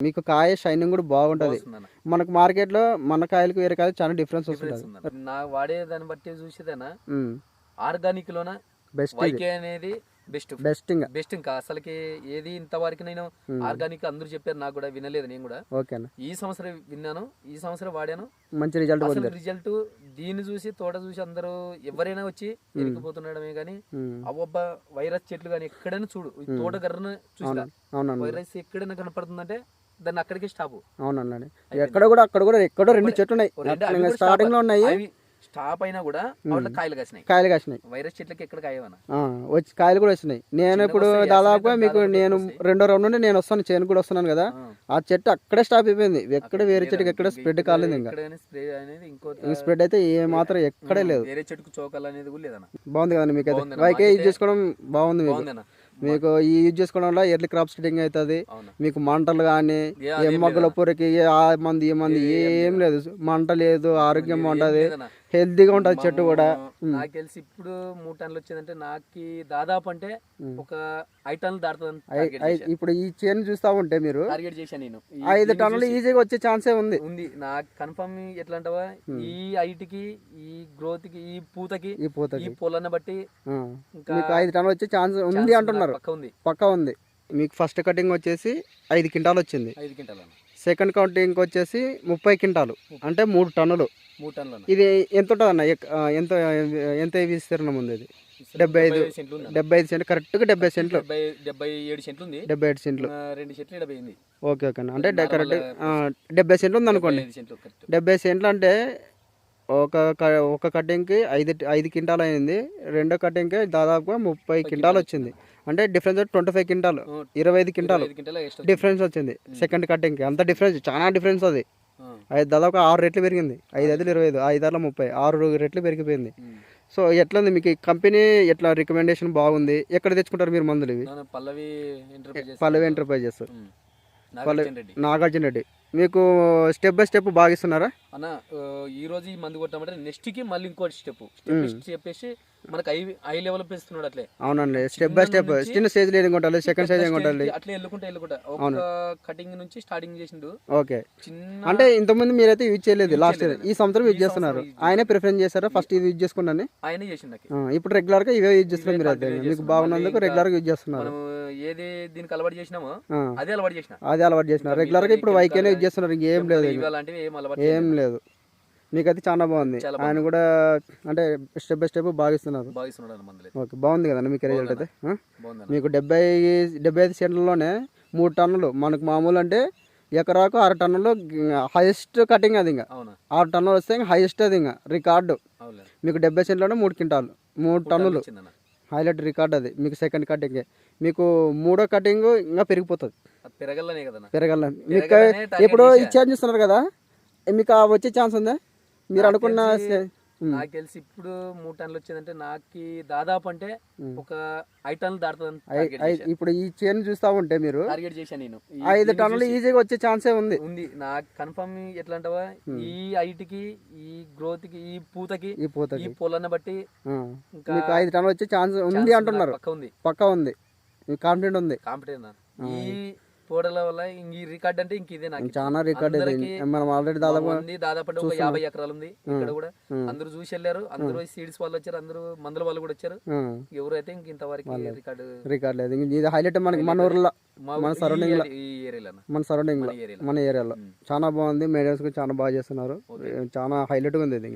మీకు కాయ షైనింగ్ కూడా బాగుంటది. మనకు మార్కెట్లో మన కాయలకు వేరే కాయలు చాలా డిఫరెన్స్ వస్తుంది. నా వాడే దాన్ని బట్టి చూసేదేనా ఆర్గానిక్ లోన బెస్ట్ అనేది బెస్ట్ బెస్ట్ ఇంకా. బెస్ట్ ఇంకా. అసలుకి ఏది ఇంతవరకు నేను. ఆర్గానిక్ అందరూ చెప్పారు నాకు కూడా వినలేదు నేను కూడా. ఓకేనా ఈ సంవత్సరం విన్నాను ఈ సంవత్సరం వాడాను. మంచి రిజల్ట్ రిజల్ట్ దీన్ని చూసి తోట చూసి అందరూ ఎవరైనా వచ్చి ఎరిగిపోతుండడమే కానీ ఉమ్. అవొబ్బ వైరస్ చెట్లు కానీ ఎక్కడైనా చూడు తోట గర్రను చూసిన. వైరస్ ఎక్కడైనా కనపడుతుందంటే దాన్ని అక్కడికే స్టాప్. అవునండి ఎక్కడ కూడా అక్కడ కూడా ఎక్కడో రెండు చెట్లు ఉన్నాయి స్టార్టింగ్లో ఉన్నాయి. స్టాప్. అయినా కూడా వాటిలో కాయలు కాసినాయి. కాయలు కాసినాయి. వైరస్ చెట్లకి ఎక్కడ కాయవనా? వచ్చి కాయలు కూడా వచ్చినాయి నేను ఇప్పుడు దాదాపుగా మీకు నేను. రెండో రౌండ్ నుండి నేను వస్తాను చేను కూడా వస్తున్నాను కదా. ఆ. చెట్టు అక్కడే స్టాప్ అయిపోయింది. ఎక్కడ వేరే చెట్టుకి ఎక్కడ స్ప్రెడ్ కాలేదు ఇంకా. స్ప్రెడ్ అయితే ఏ మాత్రం ఎక్కడే లేదు. వేరే చెట్టుకు చోకాలు అనేది కూడా లేదన్న. బాగుంది కదండి మీకు అయితే వైకే మాకైతే చేసుకోవడం బాగుంది మీకు. మీకు ఈ యూజ్ చేసుకోవడం వల్ల ఎర్లీ క్రాప్ స్టార్టింగ్ అవుతుంది. మీకు మంటలు కానీ ఏ ఏ మొగ్గల. పొరకి ఏ ఆ మంది ఈ మంది ఏం లేదు. మంట లేదు ఆరోగ్యం బాగుంటుంది. హెల్తీగా ఉంటుంది చెట్టు కూడా. నాకు తెలిసి ఇప్పుడు మూడు టన్నులు వచ్చిందంటే నాకు దాదాపు అంటే ఒక ఐదు టన్నులు ఐ- ఇప్పుడు ఈ చేను చూస్తా ఉంటే మీరు టార్గెట్ చేశాను నేను. ఐదు టన్నులు ఈజీగా వచ్చే ఛాన్సే ఉంది. ఉంది. నాకు కన్ఫర్మ్ ఎట్లా అంటావా ఈ హైట్కి ఈ గ్రోత్కి ఈ పూతకి ఈ పూతకి. ఈ పొలాన్ని బట్టి. ఇంకా మీకు ఐదు టన్నులు వచ్చే ఛాన్స్ ఉంది అంటున్నారు. పక్క ఉంది. పక్కా ఉంది. మీకు ఫస్ట్ కటింగ్ వచ్చేసి ఐదు క్వింటాలు వచ్చింది. ఐదు క్వింటాలు. సెకండ్ కటింగ్ వచ్చేసి ముప్పై క్వింటాలు. అంటే మూడు టన్నులు. మూడు టన్నులు ఇది ఎంత ఉంటుంది అన్న? ఎంత ఎంత విస్తీర్ణం ఉంది ఇది? డెబ్బై ఐదు డెబ్బై ఐదు సెంట్లు కరెక్ట్గా డెబ్బై సెంట్లు. డెబ్బై ఏడు సెంట్లు ఉంది. డెబ్బై ఐదు సెంట్లు. రెండు సెంట్లు డెబ్బై ఓకే ఓకే అన్న. అంటే కరెక్ట్ డెబ్బై సెంట్లు ఉంది అనుకోండి. డెబ్బై సెంట్లు అంటే ఒక ఒక కటింగ్కి ఐదు ఐదు క్వింటాల్ అయింది. రెండో కటింగ్కి దాదాపుగా ముప్పై క్వింటాల్ వచ్చింది. అంటే డిఫరెన్స్ ట్వంటీ ఫైవ్ క్వింటాల్ ఇరవై ఐదు క్వింటాల్ డిఫరెన్స్ వచ్చింది సెకండ్ కటింగ్కి. అంత డిఫరెన్స్ చాలా డిఫరెన్స్ అది. ఐదు దాదాపు ఆరు రెట్లు పెరిగింది. ఐదు ఐదులు ఇరవై ఐదు ఐదు ఆరులో ముప్పై ఆరు రెట్లు పెరిగిపోయింది. సో ఎట్లా ఉంది మీకు కంపెనీ? ఎట్లా రికమెండేషన్ బాగుంది? ఎక్కడ తెచ్చుకుంటారు మీరు మందులు ఇవి? పల్లవి ఎంటర్ప్రైజెస్ పల్లవి ఎంటర్ప్రైజెస్ రెడ్డి నాగార్జున రెడ్డి మీకు స్టెప్ బై స్టెప్ బాగా ఇస్తున్నారా అన్న ఈ రోజు ఈ మందు కొట్టామంటే నెక్స్ట్కి మళ్ళీ ఇంకో స్టెప్ స్టెప్ చెప్పేసి మనకు ఐ ఐ లెవెల్ పెంచుతున్నాడు అట్లే. అవునండి. స్టెప్ బై స్టెప్ చిన్న స్టేజ్ ఏం కొట్టాలి? సెకండ్ స్టేజ్ కొట్టాలి? అట్లే వెళ్ళుకుంటా వెళ్ళుకుంటా ఒక కటింగ్ నుంచి స్టార్టింగ్ చేసిండు. ఓకే. చిన్న అంటే ఇంతకుముందు మీరైతే యూజ్ చేయలేదు లాస్ట్ చేయలేదు. ఈ సంవత్సరం యూజ్ చేస్తున్నారు? ఆయనే ప్రిఫరెన్స్ చేస్తారా ఫస్ట్ ఇది యూజ్ చేసుకున్నాను ఆయన చేసిండు ఇప్పుడు రెగ్యులర్గా ఇవే యూజ్ చేస్తున్నారు మీరు అయితే మీకు. బాగున్నందుకు రెగ్యులర్గా యూజ్ చేస్తున్నారు. ఏది దీనికి అలవాటు చేసినామో అదే అలవాటు చేసిన. అదే అలవాటు చేస్తున్నారు రెగ్యులర్గా ఇప్పుడు వైకేనే యూజ్ చేస్తున్నారు. ఇంకేం లేదు ఏం లేదు. మీకైతే చాలా బాగుంది. ఆయన కూడా అంటే స్టెప్ బై స్టెప్ బాగా ఇస్తున్నారు బాగిస్తున్నాడు అన్న మందులు ఓకే బాగుంది కదండి మీకు రిజల్ట్ అయితే? మీకు డెబ్బై డెబ్బై ఐదు సెంట్లలోనే మూడు టన్నులు. మనకు మామూలు అంటే ఎకరాకు ఆరు టన్నులు హైయెస్ట్ కటింగ్ అది ఇంకా. ఆరు టన్నులు వస్తే ఇంకా హైయెస్ట్ అది ఇంకా. రికార్డు. మీకు డెబ్బై సెంట్లోనే మూడు క్వింటాలు. మూడు టన్నులు హైలైట్ రికార్డ్ అది. మీకు సెకండ్ కటింగ్ మీకు మూడో కటింగ్ ఇంకా పెరిగిపోతుంది. కదన్న పెరగల మీకు ఇప్పుడు చేశా. ఇచ్చేది చూస్తున్నారు కదా మీకు వచ్చే ఛాన్స్ ఉందా? మీరు నాకు అనుకున్న. నాకు తెలిసి ఇప్పుడు మూడు టన్నులు వచ్చిందంటే నాకు దాదాపు అంటే ఒక ఐదు టన్నులు ఐ- ఇప్పుడు ఈ చేను చూస్తా ఉంటే మీరు టార్గెట్ చేశాను నేను. ఐదు టన్నులు ఈజీగా వచ్చే ఛాన్సే ఉంది. ఉంది. నాకు కన్ఫర్మ్ ఎట్లా అంటావా ఈ హైట్కి ఈ గ్రోత్కి ఈ పూతకి ఈ పూతకి. ఈ పొలాన్ని బట్టి. ఇంకా మీకు ఐదు టన్నులు వచ్చే ఛాన్స్ ఉంది అంటున్నారు. పక్క ఉంది. పక్కా ఉంది. కాన్ఫిడెంట్ ఉంది. కాంపిటేషన్ ఈ తోటల వల్ల ఇంక ఈ రికార్డ్ అంటే ఇంక ఇదే నాకు చాలా రికార్డ్ మనం ఆల్రెడీ దాదాపు ఉంది దాదాపు అంటే ఒక యాభై ఎకరాలు ఉంది ఇక్కడ కూడా. అందరూ చూసి వెళ్ళారు. అందరూ సీడ్స్ వాళ్ళు వచ్చారు. అందరూ మందుల వాళ్ళు కూడా వచ్చారు. ఎవరైతే ఇంక ఇంతవరకు రికార్డు రికార్డ్ లేదు. ఇది హైలైట్ మనకి మన ఊర్లో మన ఏరియాలో మన సరౌండింగ్ మన ఏరియాలో ఉమ్. చాలా బాగుంది. మెయింటెనెన్స్ కూడా చాలా బాగా చేస్తున్నారు. చాలా హైలైట్గా ఉంది ఇది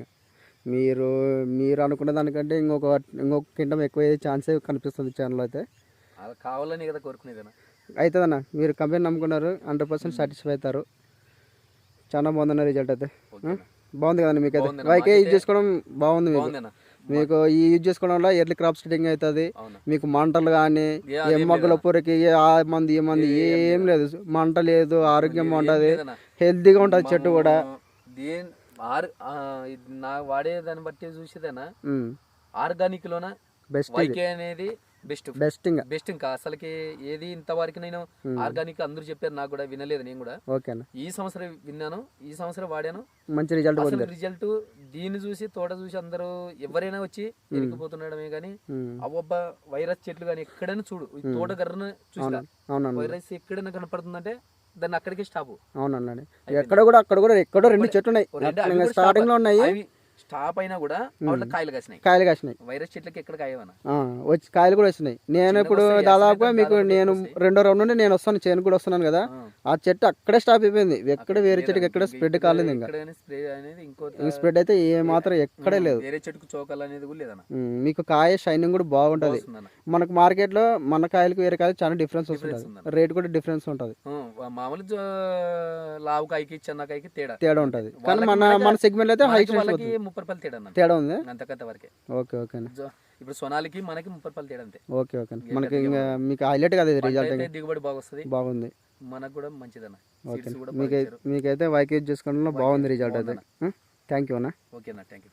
మీరు మీరు అనుకున్న దానికంటే ఇంకొక ఇంకొక కింటం ఎక్కువ ఛాన్సే కనిపిస్తుంది ఛానల్ అయితే. కావాలని కదా కోరుకునేదన్న అవుతుందన్న మీరు కంపెనీ నమ్ముకున్నారు హండ్రెడ్ పర్సెంట్ సాటిస్ఫై అవుతారు. చాలా బాగుందన్న రిజల్ట్ అయితే? బాగుంది కదండి మీకు అయితే. వైకే యూజ్ చేసుకోవడం బాగుంది మీకు. మీకు ఈ యూజ్ చేసుకోవడం వల్ల ఎర్లీ క్రాప్ స్టార్టింగ్ అవుతుంది. మీకు మంటలు కానీ ఏ మొగ్గల. పొరకి ఏ ఆ మంది ఏ మంది ఏం లేదు. మంట లేదు ఆరోగ్యం ఉంటుంది. హెల్తీగా ఉంటుంది చెట్టు కూడా. నా వాడే దాన్ని బట్టి చూసేదేనా ఆర్గానిక్ లోన? బెస్ట్ అనేది బెస్ట్. బెస్ట్ ఇంకా. బెస్ట్ ఇంకా. అసలుకి ఏది ఇంతవరకు నేను ఆర్గానిక్ అందరూ చెప్పారు నాకు కూడా వినలేదు నేను కూడా. ఓకేనా ఈ సంవత్సరం విన్నాను ఈ సంవత్సరం వాడాను. మంచి రిజల్ట్ అసలు రిజల్ట్ దీన్ని చూసి తోట చూసి అందరూ ఎవరైనా వచ్చి ఎరిగిపోతుండడమే కానీ. అవొబ్బ వైరస్ చెట్లు కానీ ఎక్కడైనా చూడు. ఈ తోట గర్రను చూసిన. వైరస్ ఎక్కడైనా కనపడుతుందంటే దాన్ని అక్కడికే స్టాప్. అవునండి ఎక్కడ కూడా అక్కడ కూడా ఎక్కడో రెండు చెట్లు ఉన్నాయి స్టార్టింగ్లో ఉన్నాయి. స్టాప్ అయినా కూడా వాటిలో కాయలు కాసినాయి. కాయలు కాసినాయి. వైరస్ చెట్లకి ఎక్కడ కాయవనా? వచ్చి కాయలు కూడా వచ్చినాయి. నేను ఇప్పుడు దాదాపుగా మీకు నేను. రెండో రౌండ్ నుండి నేను వస్తాను చేను కూడా వస్తున్నాను కదా. ఆ. చెట్టు అక్కడే స్టాప్ అయిపోయింది. ఎక్కడ వేరే చెట్టుకి ఎక్కడ స్ప్రెడ్ కాలేదు ఇంకా. స్ప్రెడ్ అయితే ఏ మాత్రం ఎక్కడే లేదు. వేరే చెట్టుకు చోకలు అనేది కూడా లేదన్న. మీకు కాయ షైనింగ్ కూడా బాగుంటది. మనకు మార్కెట్లో మన కాయలకు వేరే కాయలు చాలా డిఫరెన్స్ ఉందన్న. రేట్ కూడా డిఫరెన్స్ ఉంటది. మామూలు లావు కాయకి చిన్న కాయకి తేడా. తేడా ఉంటది. కానీ మన మన సెగ్మెంట్ అయితే హై ముప్పై రూపాయలు తేడా అన్న తేడా ఉంది? అంతకంత వరకే. ఓకే ఓకే ఇప్పుడు సొనాలికి మనకి ముప్పై రూపాయలు తేడా అంతే. ఓకే ఓకే మనకి ఇంకా మీకు హైలైట్ కదా రిజల్ట్ అయితే దిగుబడి బాగా వస్తుంది బాగుంది. మనకు కూడా మంచిదన్న. ఓకే సీడ్స్ కూడా మీకు మీకైతే వైకేజ్ చేసుకోవడంలో బాగుంది రిజల్ట్ అయితే. థ్యాంక్ యూ అన్న. ఓకేనా థ్యాంక్ యూ